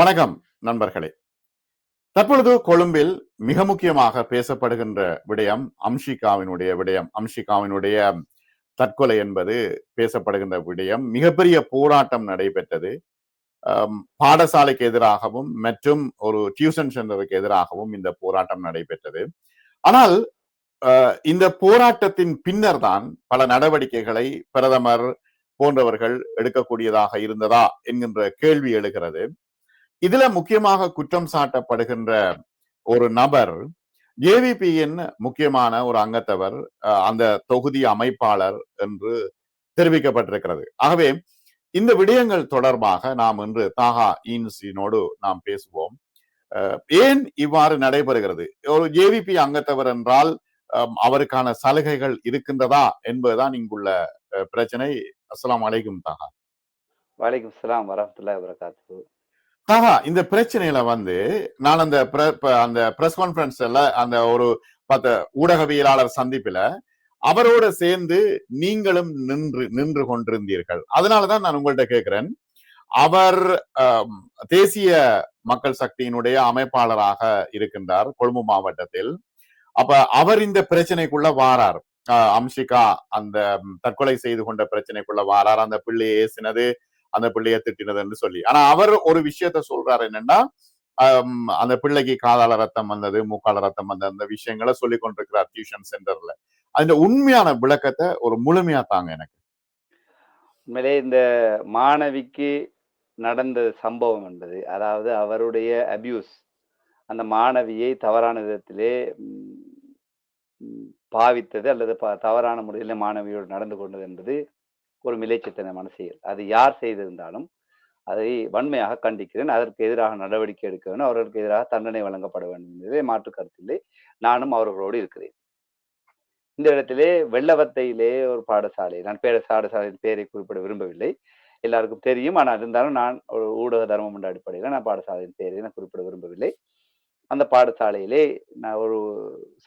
வணக்கம் நண்பர்களே. தற்பொழுது கொழும்பில் மிக முக்கியமாக பேசப்படுகின்ற விடயம் அம்ஷிகாவினுடைய விடயம். அம்ஷிகாவினுடைய தற்கொலை என்பது பேசப்படுகின்ற விடயம். மிகப்பெரிய போராட்டம் நடைபெற்றது. பாடசாலைக்கு எதிராகவும் மற்றும் ஒரு டியூஷன் சென்டருக்கு எதிராகவும் இந்த போராட்டம் நடைபெற்றது. ஆனால் இந்த போராட்டத்தின் பின்னர் தான் பல நடவடிக்கைகளை பிரதமர் போன்றவர்கள் எடுக்கக்கூடியதாக இருந்ததா என்கின்ற கேள்வி எழுகிறது. இதுல முக்கியமாக குற்றம் சாட்டப்படுகின்ற ஒரு நபர் ஜேவிபியின் முக்கியமான ஒரு அங்கத்தவர் அந்த தொகுதி அமைப்பாளர் என்று தெரிவிக்கப்பட்டிருக்கிறது. ஆகவே இந்த விடயங்கள் தொடர்பாக நாம் இன்று தாகா ஈன்ஸினோடு நாம் பேசுவோம். அஹ், ஏன் இவ்வாறு நடைபெறுகிறது? ஒரு ஜேவிபி அங்கத்தவர் என்றால் அவருக்கான சலுகைகள் இருக்கின்றதா என்பதுதான் இங்குள்ள பிரச்சனை. அஸ்லாம் அலைக்கும் தாகா வலைக்கும் சலாம் வரமத்துல்லாஹி வரகாத்து தாகா இந்த பிரச்சனையில வந்து நான் அந்த அந்த பிரஸ் கான்பரன்ஸ்ல அந்த ஒரு பத்த ஊடகவியலாளர் சந்திப்புல அவரோட சேர்ந்து நீங்களும் நின்று நின்று கொண்டிருந்தீர்கள். அதனாலதான் நான் உங்கள்கிட்ட கேட்கிறேன் அவர் தேசிய மக்கள் சக்தியினுடைய அமைப்பாளராக இருக்கின்றார் கொழும்பு மாவட்டத்தில். அப்ப அவர் இந்த பிரச்சனைக்குள்ள வாரார். ஆஹ் அம்ஷிகா அந்த தற்கொலை செய்து கொண்ட பிரச்சனைக்குள்ள வாரார். அந்த பிள்ளை ஏசினது அந்த பிள்ளையை திட்டினது என்று சொல்லி. ஆனா அவர் ஒரு விஷயத்த சொல்றாரு என்னன்னா அந்த பிள்ளைக்கு காதால ரத்தம் வந்தது மூக்கால ரத்தம் வந்தது அந்த விஷயங்களை சொல்லி கொண்டிருக்கிறார் டியூஷன் சென்டர்ல. அந்த உண்மையான விளக்கத்தை ஒரு முழுமையா தாங்க எனக்கு. உண்மையிலே இந்த மாணவிக்கு நடந்த சம்பவம் என்பது அதாவது அவருடைய அபியூஸ் அந்த மாணவியை தவறான விதத்திலே பாவித்தது அல்லது ப- தவறான முறையில் மாணவியோடு நடந்து கொண்டது என்பது ஒரு மிலைச்சித்தனமான செயல் அது யார் செய்திருந்தாலும் அதை வன்மையாக கண்டிக்கிறேன். அதற்கு எதிராக நடவடிக்கை எடுக்க வேண்டும் அவர்களுக்கு எதிராக தண்டனை வழங்கப்பட வேண்டும் என்பதே மாற்று கருத்தில்லை நானும் அவர்களோடு இருக்கிறேன். இந்த இடத்திலே வெள்ளவத்தையிலே ஒரு பாடசாலை நான் பேர பாடசாலையின் பெயரை குறிப்பிட விரும்பவில்லை. எல்லாருக்கும் தெரியும். ஆனால் இருந்தாலும் நான் ஒரு ஊடக தர்மம் என்ற அடிப்படையில் நான் பாடசாலையின் பெயரை நான் குறிப்பிட விரும்பவில்லை. அந்த பாடசாலையிலே நான் ஒரு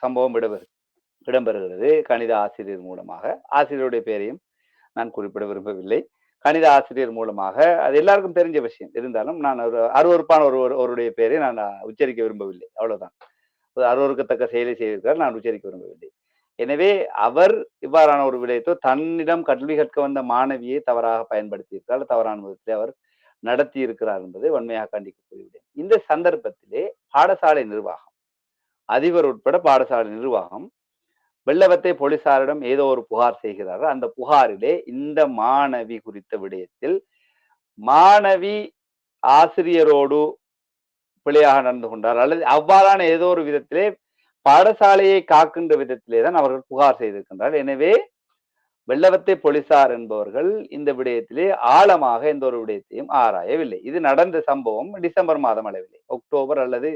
சம்பவம் இடம்பெறு இடம்பெறுகிறது. கணித ஆசிரியர் மூலமாக. ஆசிரியருடைய பெயரையும் நான் குறிப்பிட விரும்பவில்லை. கணித ஆசிரியர் மூலமாக அது எல்லாருக்கும் தெரிஞ்ச விஷயம். இருந்தாலும் நான் ஒரு அருவருப்பான ஒரு ஒரு- ஒருவருடைய பெயரை நான் உச்சரிக்க விரும்பவில்லை. அவ்வளவுதான். ஒரு அருவருக்கத்தக்க செயலை செய்திருக்கிறார் நான் உச்சரிக்க விரும்பவில்லை. எனவே அவர் இவ்வாறான ஒரு விடயத்தோ தன்னிடம் கல்வி கற்க வந்த மாணவியை தவறாக பயன்படுத்தியிருக்கிறார். தவறான விதத்தில் அவர் நடத்தி இருக்கிறார் என்பதை வன்மையாக கண்டிக்கக்கூடிய இந்த சந்தர்ப்பத்திலே பாடசாலை நிர்வாகம் அதிபர் உட்பட பாடசாலை நிர்வாகம் வெள்ளவத்தை போலீசாரிடம் ஏதோ ஒரு புகார் செய்கிறார்கள். அந்த புகாரிலே இந்த மாணவி குறித்த விடயத்தில் மாணவி ஆசிரியரோடு பிள்ளையாக நடந்து கொண்டார். அல்லது அவ்வாறான ஏதோ ஒரு விதத்திலே பாடசாலையை காக்கின்ற விதத்திலே தான் அவர்கள் புகார் செய்திருக்கின்றார் எனவே வெள்ளவத்தை போலீசார் என்பவர்கள் இந்த விடயத்திலே ஆழமாக எந்த ஒரு விடயத்தையும் ஆராயவில்லை. இது நடந்த சம்பவம் டிசம்பர் மாதம் அளவிலே. அக்டோபர் அல்லது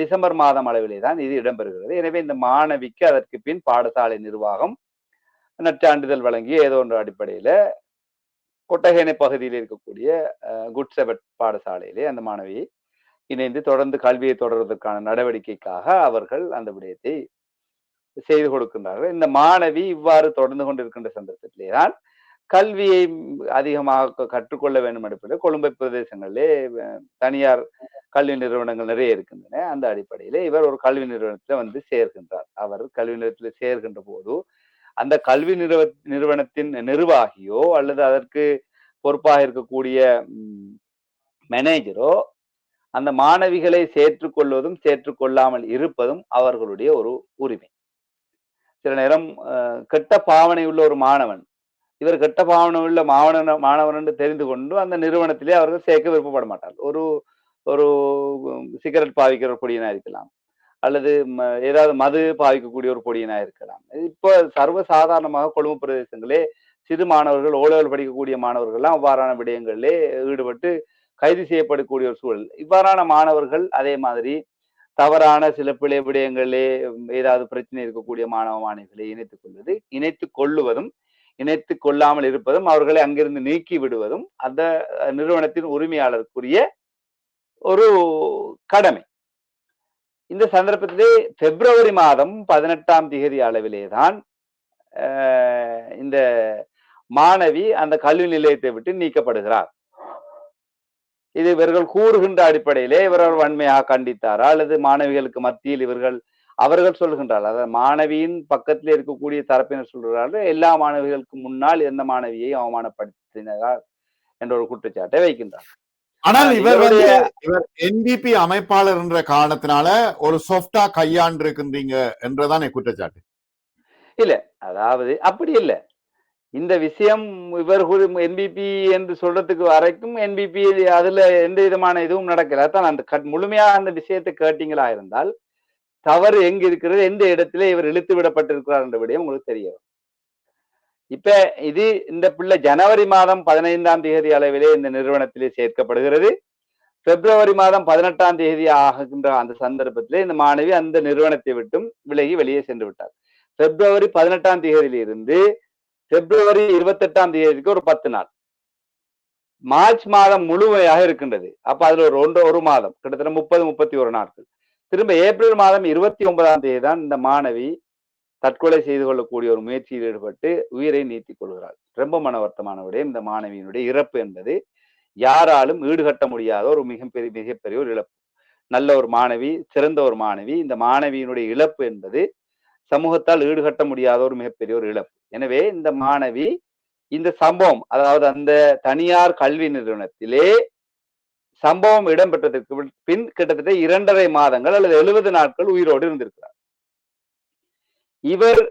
டிசம்பர் மாதம் அளவிலே தான் இது இடம்பெறுகிறது. எனவே இந்த மாணவிக்கு அதற்கு பின் பாடசாலை நிர்வாகம் நற்சான்றிதழ் வழங்கிய ஏதோ ஒன்று அடிப்படையில கொட்டகேனை பகுதியில் இருக்கக்கூடிய குட்செபட் பாடசாலையிலே அந்த மாணவியை இணைந்து தொடர்ந்து கல்வியை தொடர்வதற்கான நடவடிக்கைக்காக அவர்கள் அந்த விடயத்தை செய்து கொடுக்கின்றார்கள். இந்த மாணவி இவ்வாறு தொடர்ந்து கொண்டிருக்கின்ற சந்தர்ப்பத்திலே தான் கல்வியை அதிகமாக கற்றுக்கொள்ள வேண்டும் அடிப்படையில் கொழும்பு பிரதேசங்களிலே தனியார் கல்வி நிறுவனங்கள் நிறைய இருக்கின்றன. அந்த அடிப்படையில இவர் ஒரு கல்வி நிறுவனத்தில் வந்து சேர்கின்றார். அவர் கல்வி நிறுவனத்தில் சேர்கின்ற போது அந்த கல்வி நிறுவ நிறுவனத்தின் நிர்வாகியோ அல்லது அதற்கு பொறுப்பாக இருக்கக்கூடிய மேனேஜரோ அந்த மாணவிகளை சேர்த்துக்கொள்வதும் சேர்த்துக்கொள்ளாமல் இருப்பதும் அவர்களுடைய ஒரு உரிமை. சில நேரம் அஹ், கெட்ட பாவனை உள்ள ஒரு மாணவன் இவர் கெட்ட பாவனை உள்ள மாணவன் மாணவன் என்று தெரிந்து கொண்டு அந்த நிறுவனத்திலே அவர்கள் சேர்க்க விருப்பப்பட மாட்டார் ஒரு ஒரு சிகரெட் பாவிக்கிற ஒரு பொடியனா இருக்கலாம். அல்லது ம- ஏதாவது மது பாவிக்கக்கூடிய ஒரு பொடியனா இருக்கலாம். இப்போ சர்வசாதாரணமாக கொழும்பு பிரதேசங்களே சிறு மாணவர்கள் ஓலவில் படிக்கக்கூடிய மாணவர்கள்லாம் அவ்வாறான விடயங்களிலே ஈடுபட்டு கைது செய்யப்படக்கூடிய ஒரு சூழல். இவ்வாறான மாணவர்கள் அதே மாதிரி தவறான சில பிழை விடயங்களிலே ஏதாவது பிரச்சனை இருக்கக்கூடிய மாணவ மாணவிகளை இணைத்துக் கொள்வது இணைத்துக் கொள்ளுவதும் இணைத்துக் கொள்ளாமல் இருப்பதும் அவர்களை அங்கிருந்து நீக்கி விடுவதும் அந்த நிறுவனத்தின் உரிமையாளருக்குரிய ஒரு கடமை. இந்த சந்தர்ப்பத்திலே பிப்ரவரி மாதம் பதினெட்டாம் தேதி அளவிலே தான் இந்த மாணவி அந்த கல்வி நிலையத்தை விட்டு நீக்கப்படுகிறார். இது இவர்கள் கூறுகின்ற அடிப்படையிலே இவர்கள் வன்மையாக கண்டித்தாரா? அல்லது மாணவிகளுக்கு மத்தியில் இவர்கள் அவர்கள் சொல்கின்றார்கள் அதாவது மாணவியின் பக்கத்தில் இருக்கக்கூடிய தரப்பினர் சொல்கிறார்கள் எல்லா மாணவிகளுக்கு முன்னால் எந்த மாணவியை அவமானப்படுத்தினார்? என்ற ஒரு குற்றச்சாட்டை வைக்கின்றார். ஆனால் இவர் வந்து இவருடைய- இவர் என்பிபி அமைப்பாளர் என்ற காரணத்தினால ஒரு சாஃப்டா கையாண்டு இருக்கின்றீங்க என்றதானே குற்றச்சாட்டு. அதாவது அப்படி இல்லை. இந்த விஷயம் இவர் என்பிபி என்று சொல்றதுக்கு வரைக்கும் என்பிபி அதுல எந்த விதமான இதுவும் நடக்கல. அதான் அந்த கட்- முழுமையா அந்த விஷயத்தை கேட்டீங்களா இருந்தால் தவறு எங்க இருக்கிறது எந்த இடத்துல இவர் இழுத்து விடப்பட்டிருக்கிறார் என்ற விடயம் உங்களுக்கு தெரிய வரும். இப்ப இது இந்த பிள்ளை ஜனவரி மாதம் பதினைந்தாம் தேதி அளவிலே இந்த நிறுவனத்திலே சேர்க்கப்படுகிறது. பிப்ரவரி மாதம் பதினெட்டாம் தேதி ஆகின்ற அந்த சந்தர்ப்பத்திலே இந்த மாணவி அந்த நிறுவனத்தை விட்டும் விலகி வெளியே சென்று விட்டார். பிப்ரவரி பதினெட்டாம் தேதியிலிருந்து பிப்ரவரி இருபத்தி எட்டாம் தேதிக்கு ஒரு பத்து நாள். மார்ச் மாதம் முழுமையாக இருக்கின்றது. அப்ப அதுல ஒரு ஒன்று ஒரு மாதம் கிட்டத்தட்ட முப்பது முப்பத்தி ஒரு நாட்கள். திரும்ப ஏப்ரல் மாதம் இருபத்தி ஒன்பதாம் தேதி தான் இந்த மாணவி தற்கொலை செய்து கொள்ளக்கூடிய ஒரு முயற்சியில் ஈடுபட்டு உயிரை நீத்திக் கொள்கிறாள். ரொம்ப மன வருத்தமான விடயம். இந்த மாணவியினுடைய இறப்பு என்பது யாராலும் ஈடுகட்ட முடியாத ஒரு மிகப்பெரிய மிகப்பெரிய ஒரு இழப்பு. நல்ல ஒரு மாணவி சிறந்த ஒரு மாணவி இந்த மாணவியினுடைய இழப்பு என்பது சமூகத்தால் ஈடுகட்ட முடியாத ஒரு மிகப்பெரிய ஒரு இழப்பு. எனவே இந்த மாணவி இந்த சம்பவம் அதாவது அந்த தனியார் கல்வி நிறுவனத்திலே சம்பவம் இடம்பெற்றதற்கு பின் கிட்டத்தட்ட இரண்டரை மாதங்கள் அல்லது எழுபது நாட்கள் உயிரோடு இருந்திருக்கிறார் இவர்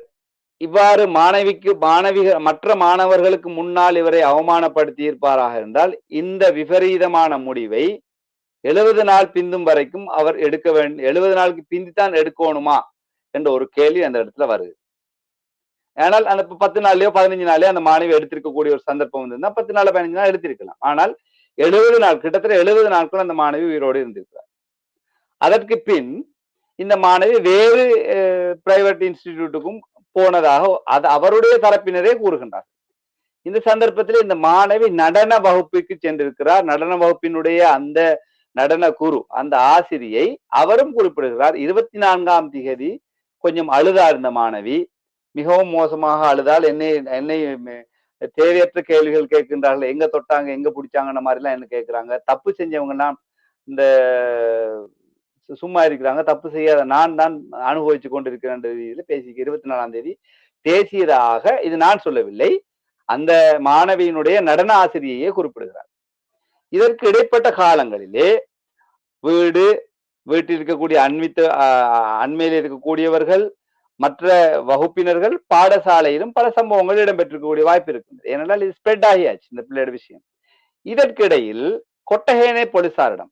இவ்வாறு மாணவிக்கு மாணவி மற்ற மாணவர்களுக்கு முன்னால் இவரை அவமானப்படுத்தி இருப்பாராக இருந்தால் இந்த விபரீதமான முடிவை எழுபது நாள் பிந்தும் வரைக்கும் அவர் எடுக்க வேண்டும் எழுபது நாளுக்கு பிந்தித்தான் எடுக்கணுமா என்ற ஒரு கேள்வி அந்த இடத்துல வருது. ஆனால் அந்த பத்து நாள்லயோ பதினஞ்சு நாள்லயோ அந்த மாணவி எடுத்திருக்கக்கூடிய ஒரு சந்தர்ப்பம் வந்திருந்தா பத்து நாள் பதினஞ்சு நாள் எடுத்திருக்கலாம். ஆனால் எழுபது நாள் கிட்டத்தட்ட எழுபது நாட்கள் அந்த மாணவி உயிரோடு இருந்திருக்கிறார். அதற்கு பின் இந்த மாணவி வேறு பிரைவேட் இன்ஸ்டிடியூட்டுக்கும் போனதாக அது அவருடைய தரப்பினரே கூறுகின்றார். இந்த சந்தர்ப்பத்தில் இந்த மாணவி நடன வகுப்புக்கு சென்றிருக்கிறார். நடன வகுப்பினுடைய அந்த நடன குரு அந்த ஆசிரியை அவரும் குறிப்பிடுகிறார். இருபத்தி நான்காம் திகதி கொஞ்சம் அழுதார் இந்த மாணவி. மிகவும் மோசமாக அழுதால் என்னை என்னை தேவையற்ற கேள்விகள் கேட்கின்றார்கள். எங்க தொட்டாங்க எங்க பிடிச்சாங்கன்ற மாதிரிலாம் என்ன கேட்கிறாங்க. தப்பு செஞ்சவங்கலாம் இந்த சும்மா இருக்கிறாங்க தப்பு செய்யாத நான் தான் அனுபவிச்சு கொண்டிருக்கிறேன் ரீதியில் பேசி இருபத்தி நாலாம் தேதி பேசியதாக இது நான் சொல்லவில்லை. அந்த மாணவியினுடைய நடன ஆசிரியையே குறிப்பிடுகிறார். இதற்கு இடைப்பட்ட காலங்களிலே வீடு வீட்டில் இருக்கக்கூடிய அண்மித்த ஆஹ், அண்மையில் இருக்கக்கூடியவர்கள் மற்ற வகுப்பினர்கள் பாடசாலையிலும் பல சம்பவங்கள் இடம்பெற்றிருக்கக்கூடிய வாய்ப்பு இருக்கின்றது. ஏனென்றால் இது ஸ்ப்ரெட் ஆகியாச்சு இந்த பிள்ளையோட விஷயம். இதற்கிடையில் கொட்டகேனை போலீசாரிடம்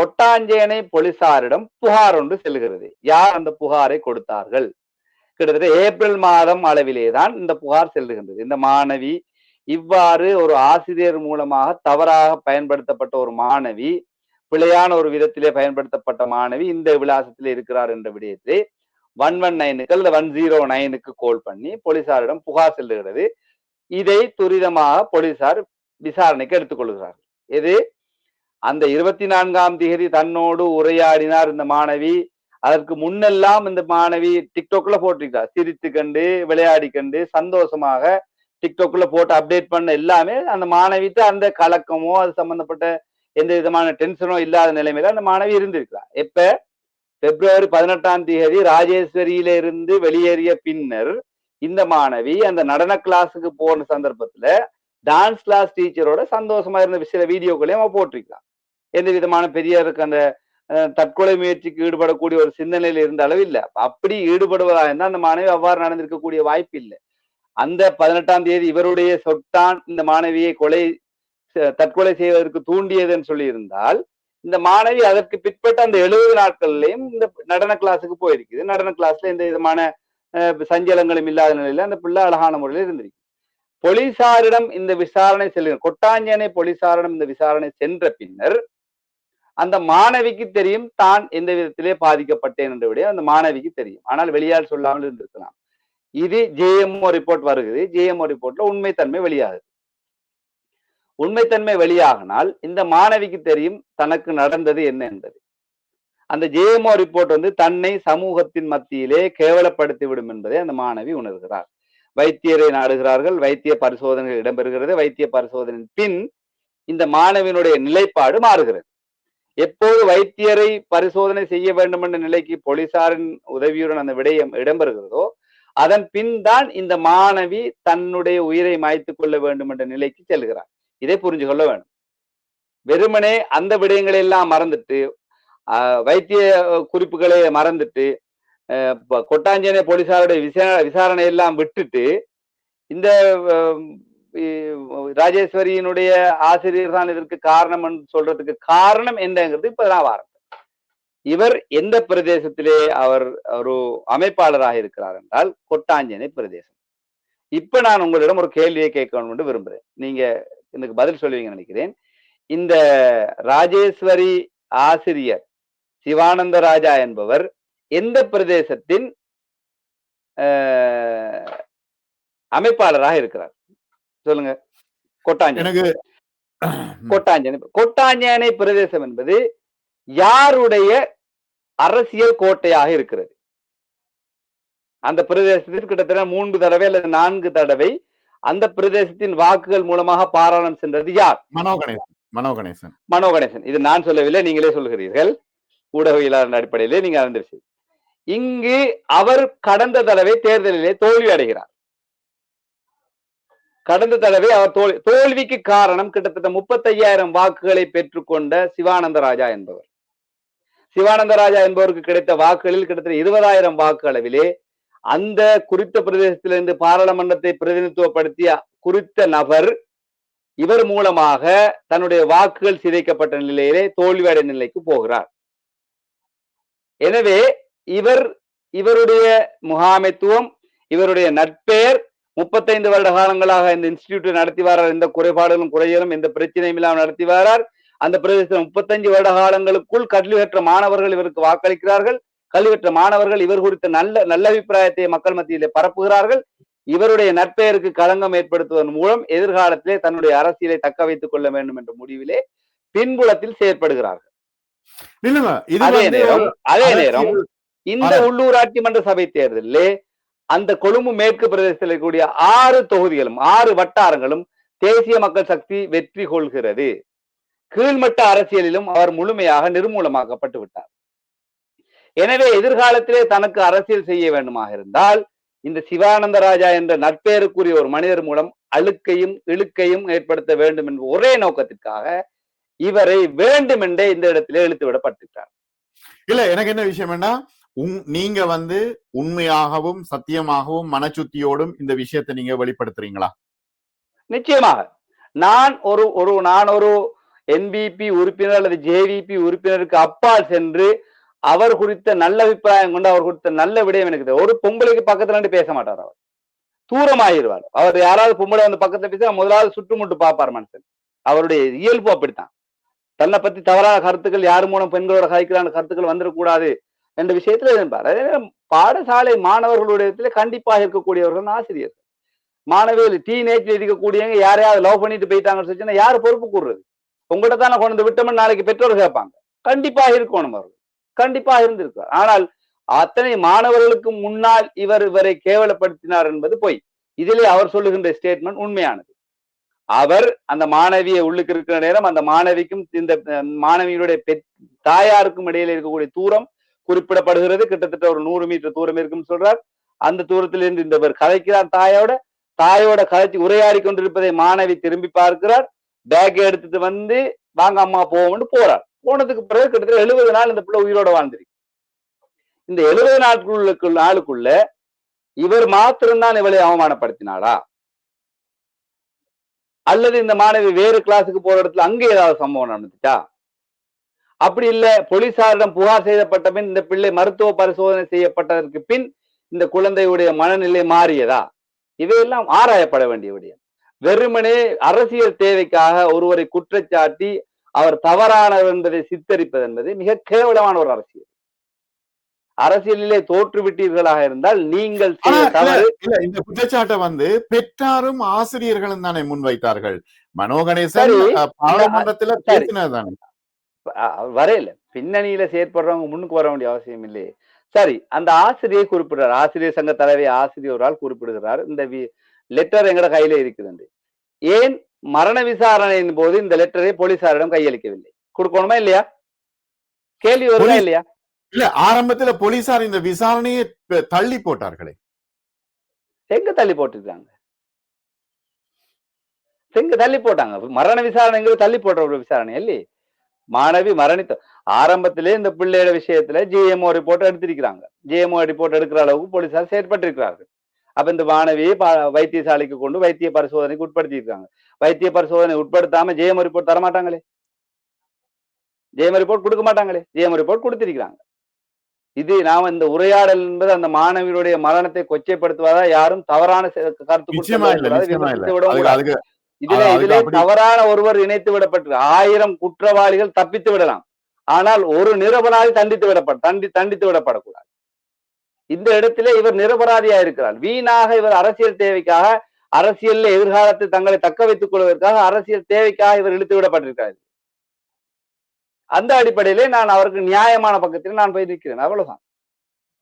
கொட்டாஞ்சேனை போலீசாரிடம் புகார் ஒன்று செல்கிறது. யார் அந்த புகாரை கொடுத்தார்கள்? கிட்டத்தட்ட ஏப்ரல் மாதம் அளவிலே தான் இந்த புகார் செல்லுகின்றது இந்த மாணவி இவ்வாறு ஒரு ஆசிரியர் மூலமாக தவறாக பயன்படுத்தப்பட்ட ஒரு மாணவி பிழையான ஒரு விதத்திலே பயன்படுத்தப்பட்ட மாணவி இந்த விலாசத்தில் இருக்கிறார் என்ற விடயத்தை ஒன் ஒன் நைனுக்கு அல்லது ஒன் ஜீரோ நைனுக்கு கோல் பண்ணி போலீசாரிடம் புகார் செல்லுகிறது. இதை துரிதமாக போலீசார் விசாரணைக்கு எடுத்துக்கொள்கிறார்கள் இது அந்த இருபத்தி நான்காம் தேதி தன்னோடு உரையாடினார் இந்த மாணவி. அதற்கு முன்னெல்லாம் இந்த மாணவி டிக்டோக்ல போட்டிருக்கா. சிரித்து கண்டு விளையாடி கண்டு சந்தோஷமாக டிக்டோக்ல போட்டு அப்டேட் பண்ண எல்லாமே அந்த மாணவிக்கு அந்த கலக்கமோ அது சம்பந்தப்பட்ட எந்த விதமான டென்ஷனோ இல்லாத நிலைமையில அந்த மாணவி இருந்திருக்கிறார் எப்ப? பிப்ரவரி பதினெட்டாம் தேதி ராஜேஸ்வரியில இருந்து வெளியேறிய பின்னர் இந்த மாணவி அந்த நடன கிளாஸுக்கு போன சந்தர்ப்பத்துல டான்ஸ் கிளாஸ் டீச்சரோட சந்தோஷமா இருந்த சில வீடியோக்களையும் அவன் போட்டிருக்கலாம் எந்த விதமான பெரியாருக்கு அந்த தற்கொலை முயற்சிக்கு ஈடுபடக்கூடிய ஒரு சிந்தனையில இருந்த அளவு இல்ல. அப்படி ஈடுபடுவதா இருந்தால் அந்த மாணவி அவ்வாறு நடந்திருக்கக்கூடிய வாய்ப்பு இல்லை. அந்த பதினெட்டாம் தேதி இவருடைய சொட்டான் இந்த மாணவியை கொலை தற்கொலை செய்வதற்கு தூண்டியதுன்னு சொல்லி இருந்தால் இந்த மாணவி அதற்கு பிற்பட்ட அந்த எழுபது நாட்கள்லயும் இந்த நடன கிளாஸுக்கு போயிருக்குது. நடன கிளாஸ்ல எந்த விதமான சஞ்சலங்களும் இல்லாத நிலையில அந்த பிள்ளை அழகான முறையில் இருந்திருக்கு. போலீசாரிடம் இந்த விசாரணை செல்லுங்க கொட்டாஞ்சேனை போலீசாரிடம் இந்த விசாரணை சென்ற பின்னர் அந்த மாணவிக்கு தெரியும் தான் எந்த விதத்திலே பாதிக்கப்பட்டேன் என்ற விட அந்த மாணவிக்கு தெரியும். ஆனால் வெளியால் சொல்லாமல் இருந்திருக்கலாம். இது ஜேஎம்ஓ ரிப்போர்ட் வருகிறது. ஜேஎம்ஓ ரிப்போர்ட்ல உண்மைத்தன்மை வெளியாகுது. உண்மைத்தன்மை வெளியாகினால் இந்த மாணவிக்கு தெரியும் தனக்கு நடந்தது என்ன என்பது. அந்த ஜேஎம்ஓ ரிப்போர்ட் வந்து தன்னை சமூகத்தின் மத்தியிலே கேவலப்படுத்தி விடும் என்பதை அந்த மாணவி உணர்கிறார். வைத்தியரை நாடுகிறார்கள். வைத்திய பரிசோதனைகள் இடம்பெறுகிறது. வைத்திய பரிசோதனையின் பின் இந்த மாணவியினுடைய நிலைப்பாடு மாறுகிறது. எப்போது வைத்தியரை பரிசோதனை செய்ய வேண்டும் என்ற நிலைக்கு போலீசாரின் உதவியுடன் அந்த விடயம் இடம்பெறுகிறதோ அதன் பின் தான் இந்த மாணவி தன்னுடைய உயிரை மாய்த்துக் கொள்ள வேண்டும் என்ற நிலைக்கு செல்கிறார். இதை புரிஞ்சு கொள்ள வேண்டும் வெறுமனே அந்த விடயங்களை எல்லாம் மறந்துட்டு வைத்திய குறிப்புகளை மறந்துட்டு கொட்டாஞ்சேனை போலீசாருடைய விசாரணை விசாரணை எல்லாம் விட்டுட்டு இந்த ராஜேஸ்வரியினுடைய ஆசிரியர் தான் இதற்கு காரணம் என்று சொல்றதுக்கு காரணம் என்னங்கிறது இப்பதான் வாரம் இவர் எந்த பிரதேசத்திலே அவர் ஒரு அமைப்பாளராக இருக்கிறார் என்றால் கொட்டாஞ்சனை பிரதேசம். இப்ப நான் உங்களிடம் ஒரு கேள்வியை கேட்கணும் என்று விரும்புகிறேன் நீங்க எனக்கு பதில் சொல்லுவீங்க நினைக்கிறேன். இந்த ராஜேஸ்வரி ஆசிரியர் சிவானந்த ராஜா என்பவர் எந்த பிரதேசத்தின் அமைப்பாளராக இருக்கிறார்? சொல்லுங்க. கொட்டாஞ்சேனை. எனக்கு கொட்டாஞ்சேனை. கொட்டாஞ்சேனை பிரதேசம் என்பது யாருடைய அரசியல் கோட்டையாக இருக்கிறது? அந்த பிரதேசத்தில் கிட்டத்தட்ட மூன்று தடவை அல்லது நான்கு தடவை அந்த பிரதேசத்தின் வாக்குகள் மூலமாக பாராளும் சென்றது யார்? மனோ கணேசன் மனோ கணேசன் மனோ கணேசன் இது நான் சொல்லவில்லை நீங்களே சொல்கிறீர்கள் ஊடகவியலாளர் அடிப்படையிலே நீங்க அறிந்த விஷயம் இங்கு அவர் கடந்த தடவை தேர்தலிலே தோல்வி அடைகிறார். கடந்த தடவை அவர் தோல் தோல்விக்கு காரணம் கிட்டத்தட்ட முப்பத்தையாயிரம் வாக்குகளை பெற்றுக்கொண்ட சிவானந்த ராஜா என்பவர். சிவானந்த ராஜா என்பவருக்கு கிடைத்த வாக்குகளில் கிட்டத்தட்ட இருபதாயிரம் வாக்கு அளவிலே அந்த குறித்த பிரதேசத்திலிருந்து பாராளுமன்றத்தை பிரதிநிதித்துவப்படுத்திய குறித்த நபர் இவர் மூலமாக தன்னுடைய வாக்குகள் சிதைக்கப்பட்ட நிலையிலே தோல்வியடை நிலைக்கு போகிறார். எனவே இவர் இவருடைய முகாமைத்துவம் இவருடைய நட்பெயர் முப்பத்தைந்து வருட காலங்களாக இந்த இன்ஸ்டிடியூட்டை நடத்தி வரார். எந்த குறைபாடுகளும் குறையலும் எந்த பிரச்சனையும் இல்லாமல் நடத்தி வரார். அந்த பிரதேசத்தில் முப்பத்தஞ்சு வருட காலங்களுக்குள் கல்வி கற்ற மாணவர்கள் இவருக்கு வாக்களிக்கிறார்கள். கல்வி கற்ற மாணவர்கள் இவர் குறித்த நல்ல நல்ல அபிப்பிராயத்தை மக்கள் மத்தியிலே பரப்புகிறார்கள். இவருடைய நற்பெயருக்கு களங்கம் ஏற்படுத்துவதன் மூலம் எதிர்காலத்திலே தன்னுடைய அரசியலை தக்க வைத்துக் கொள்ள வேண்டும் என்ற முடிவிலே பின்புலத்தில் செயற்படுகிறார்கள். அதே நேரம் அதே நேரம் இந்த. உள்ளூராட்சி மன்ற சபை தேர்தலிலே அந்த கொழும்பு மேற்கு பிரதேசத்தில் இருக்கக்கூடிய ஆறு தொகுதிகளும் ஆறு வட்டாரங்களும் தேசிய மக்கள் சக்தி வெற்றி கொள்கிறது. கீழ்மட்ட அரசியலிலும் அவர் முழுமையாக நிர்மூலமாக்கப்பட்டு விட்டார். எனவே எதிர்காலத்திலே தனக்கு அரசியல் செய்ய வேண்டுமாக இருந்தால் இந்த சிவானந்த ராஜா என்ற நட்பேருக்குரிய ஒரு மனிதர் மூலம் அழுக்கையும் இழுக்கையும் ஏற்படுத்த வேண்டும் என்ற ஒரே நோக்கத்திற்காக இவரை வேண்டுமென்றே இந்த இடத்திலே இழுத்து விடப்பட்டுட்டார் இல்ல எனக்கு என்ன விஷயம்னா உங் நீங்க வந்து உண்மையாகவும் சத்தியமாகவும் மனச்சுத்தியோடும் இந்த விஷயத்தை நீங்க வெளிப்படுத்துறீங்களா? நிச்சயமாக. நான் ஒரு ஒரு நான் ஒரு என்பிபி உறுப்பினர் அல்லது ஜேவிபி உறுப்பினருக்கு அப்பால் சென்று அவர் குறித்த நல்ல அபிப்பிராயம் கொண்டு அவர் குறித்த நல்ல விடயம் எனக்கு ஒரு பொம்பளைக்கு பக்கத்துல நின்று பேச மாட்டார் அவர். தூரமாயிருவார். அவர் யாராவது பொம்பளை வந்து பக்கத்துல பேச முதலாவது சுட்டுமுட்டு பார்ப்பார் மனுஷன். அவருடைய இயல்பு அப்படித்தான். தன்னை பத்தி தவறான கருத்துக்கள் யார் மூலம் பெண்களோட கதைக்கலான கருத்துக்கள் வந்துடக்கூடாது என்ற விஷயத்துல இருப்பார் பாடசாலை மாணவர்களுடைய கண்டிப்பாக இருக்கக்கூடியவர்கள் ஆசிரியர் மாணவிகள் டீனேஜ்ல இருக்கக்கூடியவங்க யாரையாவது லவ் பண்ணிட்டு போயிட்டாங்கன்னு சொல்லிச்சுன்னா யார் பொறுப்பு கூடுறது உங்கள்கிட்ட தானே கொண்டு வந்து விட்டோம்னு நாளைக்கு பெற்றோர் கேட்பாங்க. கண்டிப்பாக இருக்கணும் அவர்கள். கண்டிப்பாக இருந்திருக்கார் ஆனால் அத்தனை மாணவர்களுக்கு முன்னால் இவர் இவரை கேவலப்படுத்தினார் என்பது பொய். இதிலே அவர் சொல்லுகின்ற ஸ்டேட்மெண்ட் உண்மையானது. அவர் அந்த மாணவியை உள்ளுக்கு இருக்கிற நேரம் அந்த மாணவிக்கும் இந்த மாணவியினுடைய பெற்- தாயாருக்கும் இடையில இருக்கக்கூடிய தூரம் குறிப்பிடப்படுகிறது. கிட்டத்தட்ட ஒரு நூறு மீட்டர் தூரம் இருக்குன்னு சொல்றார். அந்த தூரத்திலிருந்து இந்த இவர் கதைக்கிறார் தாயோட. தாயோட கதைச்சு உரையாடி கொண்டிருப்பதை மாணவி திரும்பி பார்க்கிறார். பேக் எடுத்துட்டு வந்து வாங்க அம்மா போவோம்னு போறார். போனதுக்கு பிறகு கிட்டத்தட்ட எழுபது நாள் இந்த பிள்ளை உயிரோட வாழ்ந்திருக்கு. இந்த எழுபது நாட்களுக்கு நாளுக்குள்ள இவர் மாத்திரம்தான் இவளை அவமானப்படுத்தினாளா? அல்லது இந்த மாணவி வேறு கிளாஸுக்கு போற இடத்துல அங்கே ஏதாவது சம்பவம் நடந்துச்சா? அப்படி இல்ல போலீசாரிடம் புகார் செய்யப்பட்ட பின் இந்த பிள்ளை மருத்துவ பரிசோதனை செய்யப்பட்டதற்கு பின் இந்த குழந்தையுடைய மனநிலை மாறியதா? இவையெல்லாம் ஆராயப்பட வேண்டிய விடயம். வெறுமனே அரசியல் தேவைக்காக ஒருவரை குற்றச்சாட்டி அவர் தவறானவர் என்பதை சித்தரிப்பது என்பது மிக கேவலமான ஒரு அரசியல். அரசியலிலே தோற்றுவிட்டீர்களாக இருந்தால் நீங்கள் இந்த குற்றச்சாட்டை வந்து பெற்றாரும் ஆசிரியர்களும் தானே முன்வைத்தார்கள். மனோகணேசன் பாராளுமன்றத்துல சரி. பேசினதுதானே. அ- வரையில. பின்னணியில செயற்படுறவங்க முன்னுக்கு வர வேண்டிய அவசியம் இல்லையே. சரி அந்த ஆசிரியை குறிப்பிடுறார். ஆசிரியர் சங்க தலைவி ஆசிரியரால் குறிப்பிடுகிறார். இந்த லெட்டர் எங்கட கையில இருக்குதுண்டு. ஏன் மரண விசாரணையின் போது இந்த லெட்டரை போலீசாரிடம் கையளிக்கவில்லை? கொடுக்கணுமா இல்லையா? கேள்வி போலீஸ் இல்லையா? இல்ல ஆரம்பத்துல போலீசார் இந்த விசாரணையை தள்ளி போட்டார்களே. எங்க தள்ளி போட்டிருக்காங்க? எங்க தள்ளி போட்டாங்க? மரண விசாரணைங்கிறது தள்ளி போட்ட ஒரு விசாரணை இல்லையே? மாணவி மரணித்த ஆரம்பத்திலே இந்த பிள்ளையோட விஷயத்துல ஜிஎம்ஓ ரிப்போர்ட் எடுத்திருக்கிறாங்க. ஜிஎம்ஓ ரிப்போர்ட் எடுக்கிற அளவுக்கு போலீசார் செயற்பட்டிருக்கிறார்கள். அப்ப இந்த மாணவியை வைத்தியசாலைக்கு கொண்டு வைத்திய பரிசோதனைக்கு உட்படுத்தியிருக்காங்க. வைத்திய பரிசோதனை உட்படுத்தாம ஜிஎம்ஓ ரிப்போர்ட் தர மாட்டாங்களே? ஜிஎம்ஓ ரிப்போர்ட் கொடுக்க மாட்டாங்களே? ஜிஎம்ஓ ரிப்போர்ட் கொடுத்திருக்கிறாங்க. இது நாம இந்த உரையாடல் என்பது அந்த மாணவியுடைய மரணத்தை கொச்சைப்படுத்துவதா யாரும் தவறான கருத்து இதுல இதுல தவறான ஒருவர் இணைத்து விடப்பட்டு ஆயிரம் குற்றவாளிகள் தப்பித்து விடலாம். ஆனால் ஒரு நிரபராதி தண்டித்து விடப்பட தண்டி தண்டித்து விடப்படக்கூடாது. இந்த இடத்திலே இவர் நிரபராதியா இருக்கிறார். வீணாக இவர் அரசியல் தேவைக்காக அரசியல்ல எதிர்காலத்தில் தங்களை தக்க வைத்துக் கொள்வதற்காக அரசியல் தேவைக்காக இவர் இழுத்து விடப்பட்டிருக்கிறார். அந்த அடிப்படையிலே நான் அவருக்கு நியாயமான பக்கத்தில் நான் போய் நிற்கிறேன். அவ்வளவுதான்.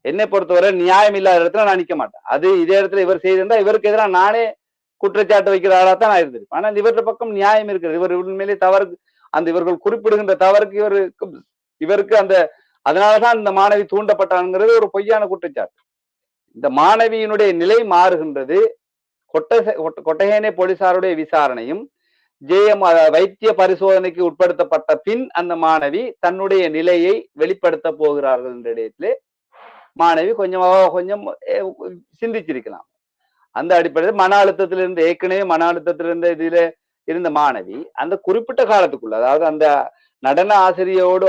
என்னை பொறுத்தவரை நியாயம் இல்லாத இடத்துல நான் நிக்க மாட்டேன். அது இதே இடத்துல இவர் செய்திருந்தா இவருக்கு எதிராக நானே குற்றச்சாட்டு வைக்கிற ஆளா தான் நான் இருந்திருப்பேன். ஆனால் இவരുടെ பக்கம் நியாயம் இருக்கிறது. இவர் உண்மையிலே தவறு அந்த இவர்கள் குறிப்பிடுகின்ற தவறுக்கு இவருக்கு இவருக்கு அந்த அதனாலதான் இந்த மாணவி தூண்டப்பட்டாங்கிறது ஒரு பொய்யான குற்றச்சாட்டு. இந்த மாணவியினுடைய நிலை மாறுகின்றது. கொட்ட கொட்டகேனே போலீசாருடைய விசாரணையும் ஜேஎம் வைத்திய பரிசோதனைக்கு உட்படுத்தப்பட்ட பின் அந்த மாணவி தன்னுடைய நிலையை வெளிப்படுத்த போகிறார்கள் என்ற இடத்திலே மாணவி கொஞ்சமாக கொஞ்சம் சிந்திச்சிருக்கலாம். அந்த அடிப்படையில் மன அழுத்தத்திலிருந்து ஏற்கனவே மன அழுத்தத்திலிருந்த இதுல இருந்த மாணவி அந்த குறிப்பிட்ட காலத்துக்குள்ள அதாவது அந்த நடன ஆசிரியரோடு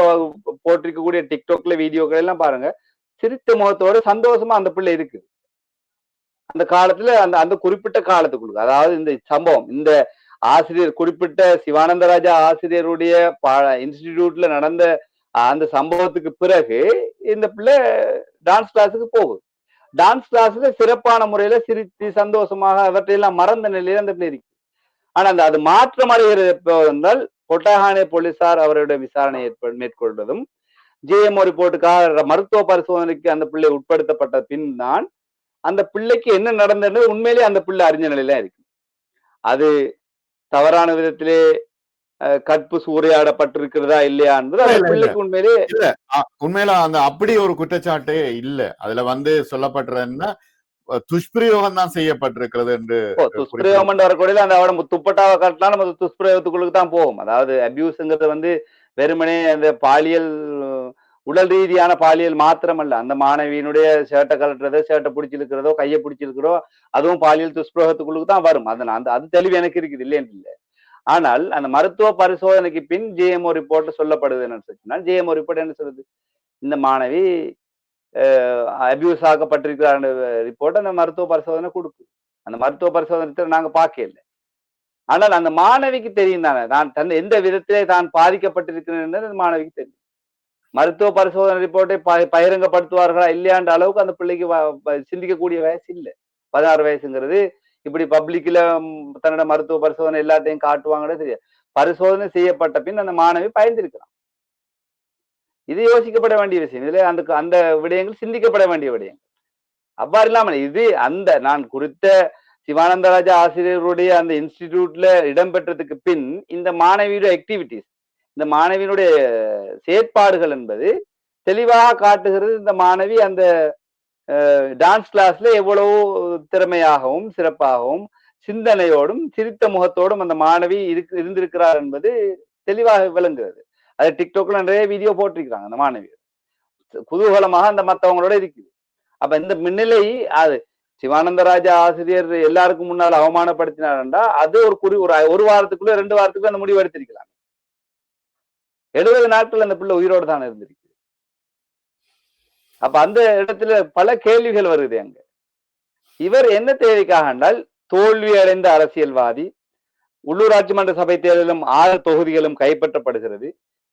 போட்டிருக்கக்கூடிய டிக்டாக்ல வீடியோக்கள் எல்லாம் பாருங்க சிரித்த முகத்தோட சந்தோஷமா அந்த பிள்ளை இருக்கு அந்த காலத்துல அந்த அந்த குறிப்பிட்ட காலத்துக்குள்ள அதாவது இந்த சம்பவம் இந்த ஆசிரியர் குறிப்பிட்ட சிவானந்தராஜா ஆசிரியருடைய இன்ஸ்டிடியூட்ல நடந்த அந்த சம்பவத்துக்கு பிறகு இந்த பிள்ளை டான்ஸ் கிளாஸுக்கு போகுது. டான்ஸ் கிளாஸ்ல சிறப்பான முறையில சிரித்து சந்தோஷமாக அவற்றையெல்லாம் மறந்த நிலையில அந்த பிள்ளை இருக்கு. ஆனா அந்த அது மாற்றம் அடைகிறது எப்போ வந்தால் கொட்டஹானே போலீசார் அவருடைய விசாரணை ஏற்ப- மேற்கொள்வதும் ஜிஎம்ஓ ரிப்போர்ட்டுக்காக மருத்துவ பரிசோதனைக்கு அந்த பிள்ளை உட்படுத்தப்பட்ட பின் தான் அந்த பிள்ளைக்கு என்ன நடந்தது உண்மையிலேயே அந்த பிள்ளை அறிஞ்ச நிலையில இருக்கு. அது தவறான விதத்திலே கற்பு சூறையாடப்பட்டிருக்கிறதா இல்லையா என்பது அந்த இல்ல, உண்மையிலே உண்மையில அந்த அப்படி ஒரு குற்றச்சாட்டே இல்ல. அதுல வந்து சொல்லப்படுறது என்ன அஹ், துஷ்பிரயோகம் தான் செய்யப்பட்டிருக்கிறது என்று துஷ்பிரயோகம் வரக்கூடிய அந்த அவட துப்பட்டாவை காட்டினா நம்ம துஷ்பிரயோகத்துக்குள்ளுக்கு தான் போகும். அதாவது அபியூஸ்ங்கிறது வந்து வெறுமனே அந்த பாலியல் உடல் ரீதியான பாலியல் மாத்திரமல்ல. அந்த மாணவியினுடைய ஷர்ட்டை கலட்டுறதோ ஷர்ட்டை பிடிச்சிருக்கிறதோ கையை பிடிச்சிருக்கிறதோ அதுவும் பாலியல் துஷ்பிரயோகத்துக்குள்ளுக்கு தான் வரும். அது நான் அந்த அது தெளிவு எனக்கு இருக்குது இல்லைன்னு இல்லை ஆனால் அந்த மருத்துவ பரிசோதனைக்கு பின் ஜிஎம்ஓ ரிப்போர்ட் சொல்லப்படுது என்ன சொன்னால் ஜிஎம்ஓ ரிப்போர்ட் என்ன சொல்லுது? இந்த மாணவி அபியூஸ் ஆக்கப்பட்டிருக்கிறார் ரிப்போர்ட் அந்த மருத்துவ பரிசோதனை கொடுக்கு. அந்த மருத்துவ பரிசோதனை நாங்க பார்க்கல ஆனால் அந்த மாணவிக்கு தெரியும் தானே? நான் தன் எந்த விதத்திலே தான் பாதிக்கப்பட்டிருக்கிறேன் அந்த மாணவிக்கு தெரியும். மருத்துவ பரிசோதனை ரிப்போர்ட்டை ப- பகிரங்கப்படுத்துவார்களா இல்லையான்ற அளவுக்கு அந்த பிள்ளைக்கு வ- சிந்திக்கக்கூடிய வயசு இல்லை. பதினாறு வயசுங்கிறது இப்படி பப்ளிக்ல தன்னோட மருத்துவ பரிசோதனை எல்லாத்தையும் காட்டுவாங்கன்னு தெரியாது. பரிசோதனை செய்யப்பட்ட பின் அந்த மாணவி பயந்திருக்கிறான். இது யோசிக்கப்பட வேண்டிய விஷயம். இதுல அந்த அந்த விடயங்கள் சிந்திக்கப்பட வேண்டிய விடயங்கள். அவ்வாறு இல்லாமல் இது அந்த நான் குறித்த சிவானந்தராஜா ஆசிரியருடைய அந்த இன்ஸ்டிடியூட்ல இடம்பெற்றதுக்கு பின் இந்த மாணவியுடைய ஆக்டிவிட்டிஸ் இந்த மாணவியினுடைய செயற்பாடுகள் என்பது தெளிவாக காட்டுகிறது இந்த மாணவி அந்த டான்ஸ் கிளாஸ்ல எவ்வளவு திறமையாகவும் சிறப்பாகவும் சிந்தனையோடும் சிரித்த முகத்தோடும் அந்த மாணவி இருக்கு இருந்திருக்கிறார் என்பது தெளிவாக விளங்குகிறது. அது டிக்டாக்ல நிறைய வீடியோ போட்டிருக்கிறாங்க அந்த மாணவி குதூகலமாக அந்த மத்தவங்களோட இருக்குது. அப்ப இந்த முன்னிலை அது சிவானந்தராஜா ஆசிரியர் எல்லாருக்கும் முன்னால் அவமானப்படுத்தினார்டா அது ஒரு குறி ஒரு ஒரு வாரத்துக்குள்ள ரெண்டு வாரத்துக்குள்ள அந்த முடிவு எடுத்திருக்கலாம். எழுபது நாட்கள் அந்த பிள்ளை உயிரோடு தான் இருந்திருக்கு. அப்ப அந்த இடத்துல பல கேள்விகள் வருது அங்க. இவர் என்ன தேவைக்காக என்றால் தோல்வி அடைந்த அரசியல்வாதி உள்ளூராட்சி மன்ற சபை தேர்தலிலும் ஆறு தொகுதிகளும் கைப்பற்றப்படுகிறது.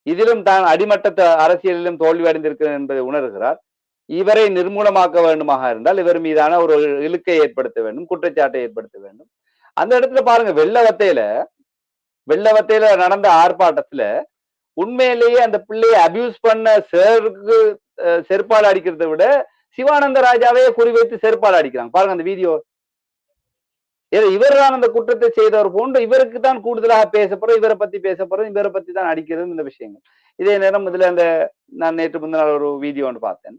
இதிலும் தான் அடிமட்ட அரசியலிலும் தோல்வி அடைந்திருக்கிறது என்பதை உணர்கிறார். இவரை நிர்மூலமாக்க வேண்டுமாக இருந்தால் இவர் மீதான ஒரு இழுக்கை ஏற்படுத்த வேண்டும் குற்றச்சாட்டை ஏற்படுத்த வேண்டும். அந்த இடத்துல பாருங்க வெள்ளவத்தையில வெள்ளவத்தையில நடந்த ஆர்ப்பாட்டத்துல உண்மையிலேயே அந்த பிள்ளையை அபியூஸ் பண்ண சேருக்கு செருப்பால் அடிக்கிறத விட சிவானந்த ராஜாவே குறிவைத்து செருப்பால் அடிக்கிறாங்க. பாருங்க அந்த வீடியோ ஏதோ இவர் தான் அந்த குற்றத்தை செய்தவர் போன்று இவருக்கு தான் கூடுதலாக பேசப்படுறோம் இவரை பத்தி பேசப்படுறோம் இவரை பத்தி தான் அடிக்கிறது இந்த விஷயங்கள். இதே நேரம் இதுல அந்த நான் நேற்று முந்தினால் ஒரு வீடியோ ஒன்று பார்த்தேன்.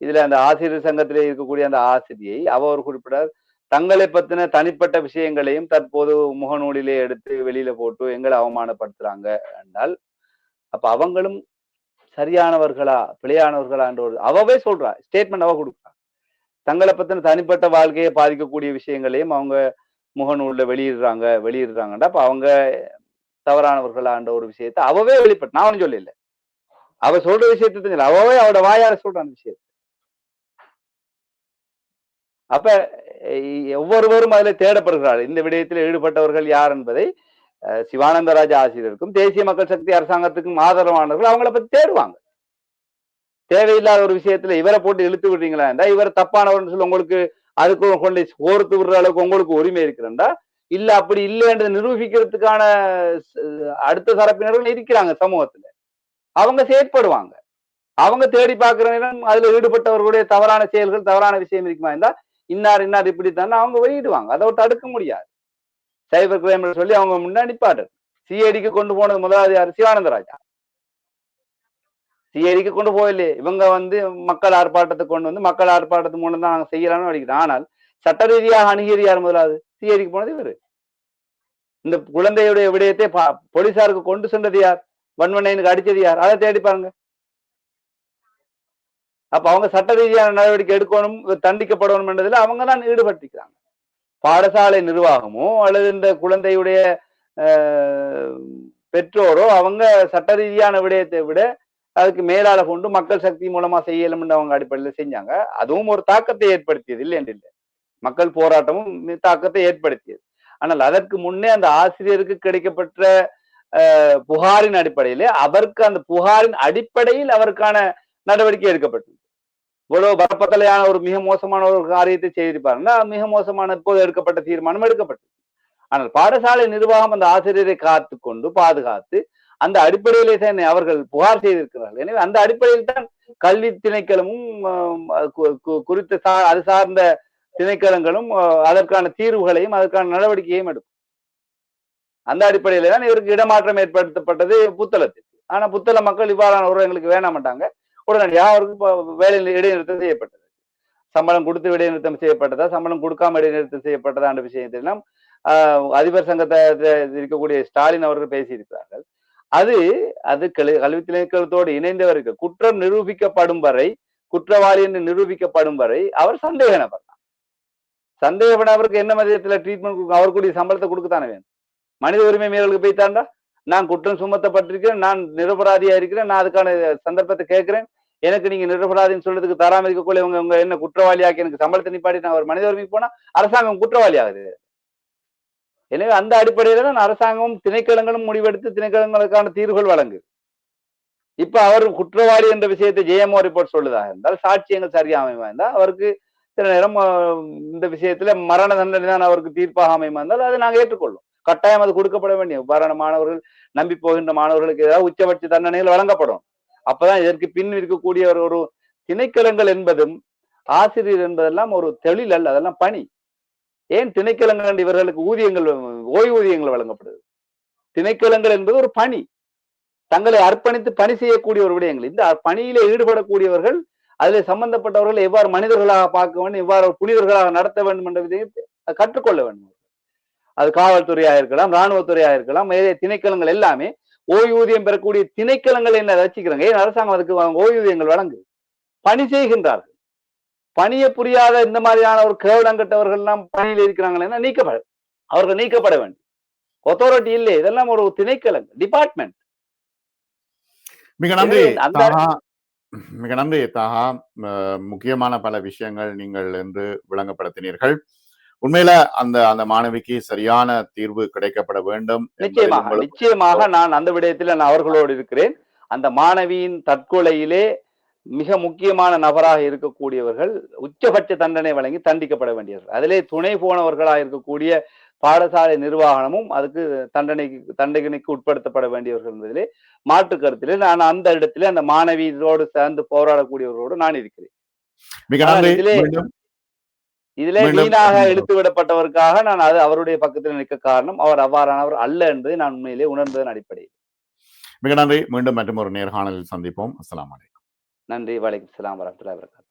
இதுல அந்த ஆசிரியர் சங்கத்திலே இருக்கக்கூடிய அந்த ஆசிரியை அவர் ஒரு குறிப்பிட்டார் தங்களை பத்தின தனிப்பட்ட விஷயங்களையும் தற்போது முகநூலிலே எடுத்து வெளியில போட்டு எங்களை அவமானப்படுத்துறாங்க என்றால் அப்ப அவங்களும் சரியானவர்களா பிழையானவர்களா என்ற ஒரு அவவே சொல்றா ஸ்டேட்மெண்ட் அவ கொடுக்குறா. தங்களை பத்தின தனிப்பட்ட வாழ்க்கையை பாதிக்கக்கூடிய விஷயங்களையும் அவங்க முகநூல்ல வெளியிடுறாங்க வெளியிடுறாங்கடா அப்ப அவங்க தவறானவர்களான்ற ஒரு விஷயத்தை அவவே வெளிப்பட்டு நான் ஒன்றும் சொல்லல. அவ சொல்ற விஷயத்தை தெரிஞ்சல அவவே அவட வாயால சொல்ற அந்த விஷயத்த. அப்ப ஒவ்வொருவரும் அதுல தேடப்படுகிறார்கள். இந்த விடயத்தில் ஈடுபட்டவர்கள் யார் என்பதை சிவானந்தராஜ ஆசிரியருக்கும் தேசிய மக்கள் சக்தி அரசாங்கத்துக்கும் ஆதரவானவர்கள் அவங்கள பத்தி தேடுவாங்க. தேவையில்லாத ஒரு விஷயத்துல இவரை போட்டு இழுத்து விடுறீங்களா இருந்தா இவர் தப்பானவர்னு சொல்லி உங்களுக்கு அதுக்கு கொண்டு கோர்த்து விடுற அளவுக்கு உங்களுக்கு உரிமை இருக்கிறண்டா இல்ல அப்படி இல்லைன்றதை நிரூபிக்கிறதுக்கான அடுத்த தரப்பினர்கள் இருக்கிறாங்க சமூகத்துல. அவங்க செயற்படுவாங்க. அவங்க தேடி பார்க்கிற நேரம் அதுல ஈடுபட்டவர்களுடைய தவறான செயல்கள் தவறான விஷயம் இருக்குமா இருந்தா இன்னார் இன்னார் இப்படித்தான் அவங்க வெளியிடுவாங்க. அதை தடுக்க முடியாது. சைபர் கிரைம் சொல்லி அவங்க முன்னாடி நிப்பாட்டு சிஐடிக்கு கொண்டு போனது முதலாவது யார் சிவானந்த ராஜா சிஐடிக்கு கொண்டு போகலையே இவங்க வந்து மக்கள் ஆர்ப்பாட்டத்தை கொண்டு வந்து மக்கள் ஆர்ப்பாட்டத்து மூலம் தான் நாங்கள் செய்யலாம்னு நினைக்கிறோம். ஆனால் சட்ட ரீதியாக அணுகியது யார் முதலாவது சிஐடிக்கு போனது இவரு. இந்த குழந்தையுடைய விடயத்தை பா- போலீசாருக்கு கொண்டு சென்றது யார்? வன்வனைனுக்கு அடிச்சது யார்? அதை தேடி பாருங்க. அப்ப அவங்க சட்ட ரீதியான நடவடிக்கை எடுக்கணும் தண்டிக்கப்படணும் என்றதுல அவங்க தான் ஈடுபட்டிருக்கிறாங்க. பாடசாலை நிர்வாகமோ அல்லது இந்த குழந்தையுடைய பெற்றோரோ அவங்க சட்ட ரீதியான விடயத்தை விட அதுக்கு மேலால கொண்டு மக்கள் சக்தி மூலமா செய்யலும் அவங்க அடிப்படையில் செஞ்சாங்க. அதுவும் ஒரு தாக்கத்தை ஏற்படுத்தியது இல்லை என்று இல்லை. மக்கள் போராட்டமும் தாக்கத்தை ஏற்படுத்தியது. ஆனால் அதற்கு முன்னே அந்த ஆசிரியருக்கு கிடைக்கப்பட்ட புகாரின் அடிப்படையிலே அவருக்கு அந்த புகாரின் அடிப்படையில் அவருக்கான நடவடிக்கை எடுக்கப்பட்டது. இவ்வளவு பரப்பத்தலையான ஒரு மிக மோசமான ஒரு காரியத்தை செய்திருப்பாருன்னா மிக மோசமான இப்போது எடுக்கப்பட்ட தீர்மானம் எடுக்கப்பட்டது. ஆனால் பாடசாலை நிர்வாகம் அந்த ஆசிரியரை காத்து கொண்டு பாதுகாத்து அந்த அடிப்படையிலே தான் அவர்கள் புகார் செய்திருக்கிறார்கள். எனவே அந்த அடிப்படையில் தான் கல்வி திணைக்களமும் குறித்த சா- அது சார்ந்த திணைக்களங்களும் அதற்கான தீர்வுகளையும் அதற்கான நடவடிக்கையும் எடுக்கும். அந்த அடிப்படையில தான் இவருக்கு இடமாற்றம் ஏற்படுத்தப்பட்டது புத்தளத்துக்கு ஆனா புத்தள மக்கள் இவ்வாறான ஒரு எங்களுக்கு வேணாமட்டாங்க உடனடியாக அவருக்கு வேலை இடைநிறுத்தம் செய்யப்பட்டது. சம்பளம் கொடுத்து இடைநிறுத்தம் செய்யப்பட்டதா சம்பளம் கொடுக்காம இடைநிறுத்தம் செய்யப்பட்டதா என்ற விஷயத்திலாம் அதிபர் சங்கத்தை இருக்கக்கூடிய ஸ்டாலின் அவர்கள் பேசியிருக்கிறார்கள். அது அது கல்வி திணைக்களத்தோடு இணைந்தவருக்கு குற்றம் நிரூபிக்கப்படும் வரை குற்றவாளி என்று நிரூபிக்கப்படும் வரை அவர் சந்தேக நபர் தான். சந்தேக நபருக்கு என்ன மதியத்துல ட்ரீட்மெண்ட் அவருக்குரிய சம்பளத்தை கொடுக்கத்தானே வேணும்? மனித உரிமை மீறலுக்கு போய்த்தாண்டா? நான் குற்றம் சுமத்தப்பட்டிருக்கிறேன் நான் நிரபராதியா இருக்கிறேன் நான் அதுக்கான சந்தர்ப்பத்தை கேட்கிறேன் எனக்கு நீங்க நிரபராதின்னு சொல்றதுக்கு தராம இருக்கக்குள்ள இவங்க உங்க என்ன குற்றவாளியாக்கி எனக்கு சம்பளத்தை நிப்பாட்டி நான் ஒரு மனித உரிமைக்கு போனா அரசாங்கம் குற்றவாளி ஆகுது. எனவே அந்த அடிப்படையில தான் அரசாங்கமும் திணைக்களங்களும் முடிவெடுத்து திணைக்களங்களுக்கான தீர்வுகள் வழங்கு. இப்ப அவர் குற்றவாளி என்ற விஷயத்தை ஜெயமோ ரிப்போர்ட் சொல்லுதாக இருந்தால் சாட்சியங்கள் சரியா அமைமா இருந்தால் அவருக்கு சில நேரம் இந்த விஷயத்துல மரண தண்டனை தான் அவருக்கு தீர்ப்பாக அமைமா இருந்தால் அதை நாங்க ஏற்றுக்கொள்ளும். கட்டாயம் அது கொடுக்கப்பட வேண்டிய மரண மாணவர்கள் நம்பி போகின்ற மாணவர்களுக்கு ஏதாவது உச்சபட்ச தண்டனைகள் வழங்கப்படும். அப்பதான் இதற்கு பின் இருக்கக்கூடிய ஒரு ஒரு திணைக்களங்கள் என்பதும் ஆசிரியர் என்பதெல்லாம் ஒரு தொழில் அல்ல அதெல்லாம் பணி. ஏன் திணைக்களங்கள் இவர்களுக்கு ஊதியங்கள் ஓய்வூதியங்கள் வழங்கப்படுது? திணைக்களங்கள் என்பது ஒரு பணி. தங்களை அர்ப்பணித்து பணி செய்யக்கூடிய ஒரு விடயங்கள். இந்த பணியிலே ஈடுபடக்கூடியவர்கள் அதில் சம்பந்தப்பட்டவர்கள் எவ்வாறு மனிதர்களாக பார்க்க வேண்டும் எவ்வாறு புனிதர்களாக நடத்த வேண்டும் என்ற விதத்தை கற்றுக்கொள்ள வேண்டும். அது காவல்துறையாக இருக்கலாம் இராணுவத்துறையாக இருக்கலாம் மேலே திணைக்களங்கள் எல்லாமே ஓய்வூதியம் பெறக்கூடிய திணைக்களங்கள் என்ன வச்சுக்கிறாங்க ஏன் அரசாங்கம் அதுக்கு ஓய்வூதியங்கள் வழங்கு? பணி செய்கின்றார்கள். பணியை புரியாத இந்த மாதிரியான ஒரு கேவலங்கட்டவர்கள் எல்லாம் பணியில் இருக்கிறாங்களேன்னா நீக்கப்பட அவர்கள் நீக்கப்பட வேண்டும். ஒத்தாரிட்டி இல்லை இதெல்லாம் ஒரு திணைக்களங்கள் டிபார்ட்மெண்ட் மிக நன்றி. மிக நன்றி. தாகா முக்கியமான பல விஷயங்கள் நீங்கள் என்று விளங்கப்படுத்தினீர்கள். உண்மையில அந்த அந்த மாணவிக்கு சரியான தீர்வு கிடைக்கப்பட வேண்டும் நிச்சயமாக நிச்சயமாக நான் அந்த விடயத்தில் நான் அவர்களோடு இருக்கிறேன். அந்த மாணவியின் தற்கொலையிலே மிக முக்கியமான நபராக இருக்கக்கூடியவர்கள் உச்சபட்ச தண்டனை வழங்கி தண்டிக்கப்பட வேண்டியவர்கள். அதிலே துணை போனவர்களாக இருக்கக்கூடிய பாடசாலை நிர்வாகமும் அதுக்கு தண்டனைக்கு தண்டனைக்கு உட்படுத்தப்பட வேண்டியவர்கள் என்பதிலே மாற்று கருத்திலே நான் அந்த இடத்திலே அந்த மாணவியோடு சேர்ந்து போராடக்கூடியவர்களோடு நான் இருக்கிறேன். இதிலே- வீணாக. இழுத்து விடப்பட்டவருக்காக நான் அது அவருடைய பக்கத்தில் நிற்க காரணம். அவர் அவ்வாறானவர் அல்ல என்பதை நான் உண்மையிலே உணர்ந்ததன் அடிப்படையில். மிக நன்றி. மீண்டும் மற்றும் ஒரு நேர்காணலில் சந்திப்போம். அஸ்ஸலாமு அலைக்கும். நன்றி. வலைக்கம் சலாம் வரமத்துல்லாஹி வபரகாத்துஹு.